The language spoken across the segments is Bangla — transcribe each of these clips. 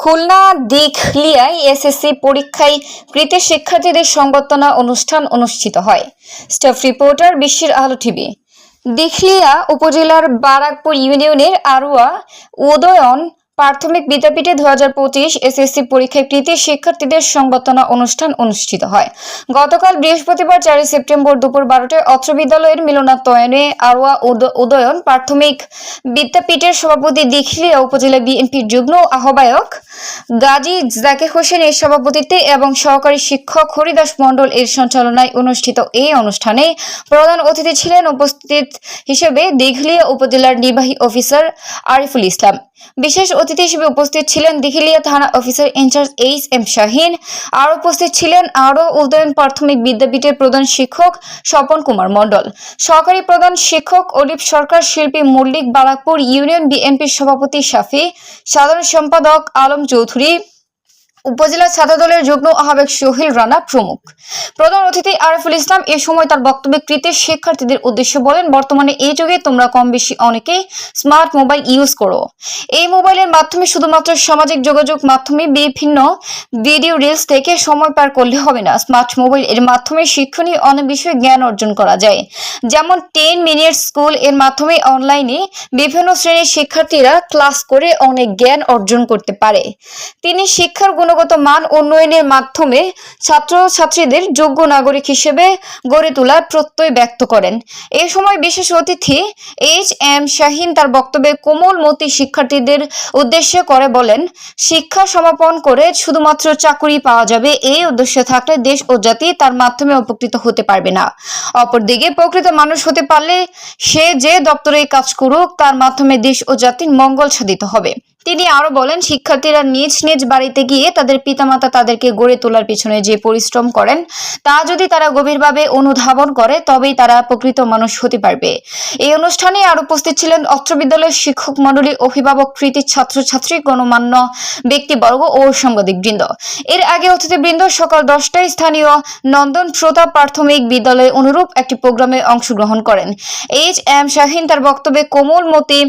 খুলনা দিঘলিয়ায় এসএসসি পরীক্ষায় কৃতে শিক্ষার্থীদের সংবর্ধনা অনুষ্ঠান অনুষ্ঠিত হয়। স্টাফ রিপোর্টার বিশ্বের আলো টিভি। দিঘলিয়া উপজেলার বারাকপুর ইউনিয়নের আরুয়া উদয়ন প্রাথমিক বিদ্যাপীঠে দু হাজার পঁচিশ এসএসসি পরীক্ষায় কৃত শিক্ষার্থীদের সংবর্ধনা অনুষ্ঠান অনুষ্ঠিত হয়। গতকাল বৃহস্পতিবার চারই সেপ্টেম্বর দুপুর বারোটায় অত্র বিদ্যালয়ের মিলনায়তনে আরোয়া উদ- উদয়ন প্রাথমিক বিদ্যাপীঠের সভাপতি দিঘলিয়া উপজেলা বিএনপির যুগ্ম আহ্বায়ক গাজী জাকির হোসেন এর সভাপতিত্বে এবং সহকারী শিক্ষক হরিদাস মণ্ডল এর সঞ্চালনায় অনুষ্ঠিত এই অনুষ্ঠানে প্রধান অতিথি ছিলেন উপস্থিত হিসেবে দিঘলিয়া উপজেলার নির্বাহী অফিসার আরিফুল ইসলাম। বিশেষ অতিথি হিসেবে উপস্থিত ছিলেন দিঘিলিয়া থানা officer in charge H M Shahin. আর উপস্থিত ছিলেন আরও উদয়ন প্রাথমিক বিদ্যাপীঠের প্রধান শিক্ষক স্বপন কুমার মণ্ডল, সহকারী প্রধান শিক্ষক অলিপ সরকার, শিল্পী মল্লিক বারাকপুর ইউনিয়ন বিএনপির সভাপতি শাফি, সাধারণ সম্পাদক আলম চৌধুরী উপজেলা ছাত্রদলের যুগ্ম আহ্বায়ক সোহেল রানা প্রমুখ। প্রধান অতিথি আরিফুল ইসলাম এ সময় তার বক্তব্যে কৃত শিক্ষার্থীদের উদ্দেশ্যে বলেন, বর্তমানে এই যুগে তোমরা কম বেশি অনেকেই স্মার্ট মোবাইল ইউজ করো। এই মোবাইলের মাধ্যমে শুধুমাত্র সামাজিক যোগাযোগ মাধ্যমে বিভিন্ন ভিডিও রিলস থেকে সময় পার করলে হবে না। স্মার্ট মোবাইল এর মাধ্যমে শিক্ষণীয় অনেক বিষয়ে জ্ঞান অর্জন করা যায়। যেমন টেন মিনিট স্কুলের মাধ্যমে অনলাইনে বিভিন্ন শ্রেণির শিক্ষার্থীরা ক্লাস করে অনেক জ্ঞান অর্জন করতে পারে। তিনি শিক্ষার গুণগত মান উন্নয়নের মাধ্যমে ছাত্রছাত্রীদের যোগ্য নাগরিক হিসেবে গড়ে তোলার প্রত্যয় ব্যক্ত করেন। এই সময় বিশেষ অতিথি এইচ এম শাহিন তার বক্তব্যে কোমলমতি শিক্ষার্থীদের উদ্দেশ্যে করে বলেন, শিক্ষা সমাপন করে শুধুমাত্র চাকুরি পাওয়া যাবে, এই উদ্দেশ্য থাকলে দেশ ও জাতি তার মাধ্যমে উপকৃত হতে পারবে না। অপরদিকে প্রকৃত মানুষ হতে পারলে সে যে দপ্তরে কাজ করুক, তার মাধ্যমে দেশ ও জাতির মঙ্গল সাধিত হবে। তিনি আরও বলেন, শিক্ষার্থীরা নিজ নিজ বাড়িতে গিয়ে তাদের পিতামাতা তাদেরকে গড়ে তোলার পিছনে যে পরিশ্রম করেন, তা যদি তারা গভীরভাবে অনুধাবন করে, তবেই তারা প্রকৃত মানুষ হতে পারবে। এই অনুষ্ঠানে আর উপস্থিত ছিলেন অত্র বিদ্যালয়ের শিক্ষক মণ্ডলী অভিভাবক, কৃতি ছাত্রছাত্রী, গণমান্য ব্যক্তিবর্গ ও সাংবাদিকবৃন্দ। এর আগে অতিথিবৃন্দ সকাল দশটায় স্থানীয় নন্দন প্রতাপ প্রাথমিক বিদ্যালয়ে অনুরূপ একটি প্রোগ্রামে অংশগ্রহণ করেন। এইচ এম শাহিন তার বক্তব্যে কোমলমতি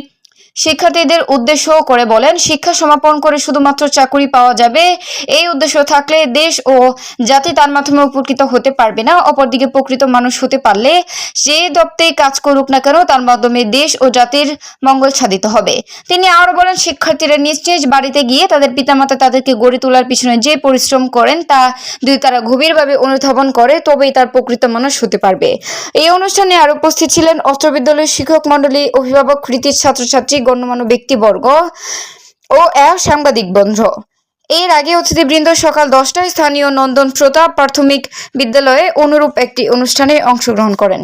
শিক্ষার্থীদের উদ্দেশ্য করে বলেন, শিক্ষা সমাপন করে শুধুমাত্র চাকুরি পাওয়া যাবে। এই উদ্দেশ্য থাকলে দেশ ও জাতি তার মাধ্যমে উপকৃত হতে পারবে না। অপরদিকে প্রকৃত মানুষ হতে পারলে যে দপ্তরে কাজ করুক না কেন, তার মাধ্যমে দেশ ও জাতির মঙ্গল সাধিত হবে। তিনি আরও বলেন, শিক্ষার্থীরা নিজ নিজ বাড়িতে গিয়ে তাদের পিতামাতা তাদেরকে গড়ে তোলার পিছনে যে পরিশ্রম করেন, তা যদি তারা গভীরভাবে অনুধাবন করে, তবেই তার প্রকৃত মানুষ হতে পারবে। এই অনুষ্ঠানে আর উপস্থিত ছিলেন অত্র বিদ্যালয়ের শিক্ষক মণ্ডলী অভিভাবক, কৃতির ছাত্রছাত্রী গণ্যমান্য ব্যক্তিবর্গ ও এক সাংবাদিক বন্ধ। এর আগে অতিথিবৃন্দ সকাল দশটায় স্থানীয় নন্দন প্রতাপ প্রাথমিক বিদ্যালয়ে অনুরূপ একটি অনুষ্ঠানে অংশগ্রহণ করেন।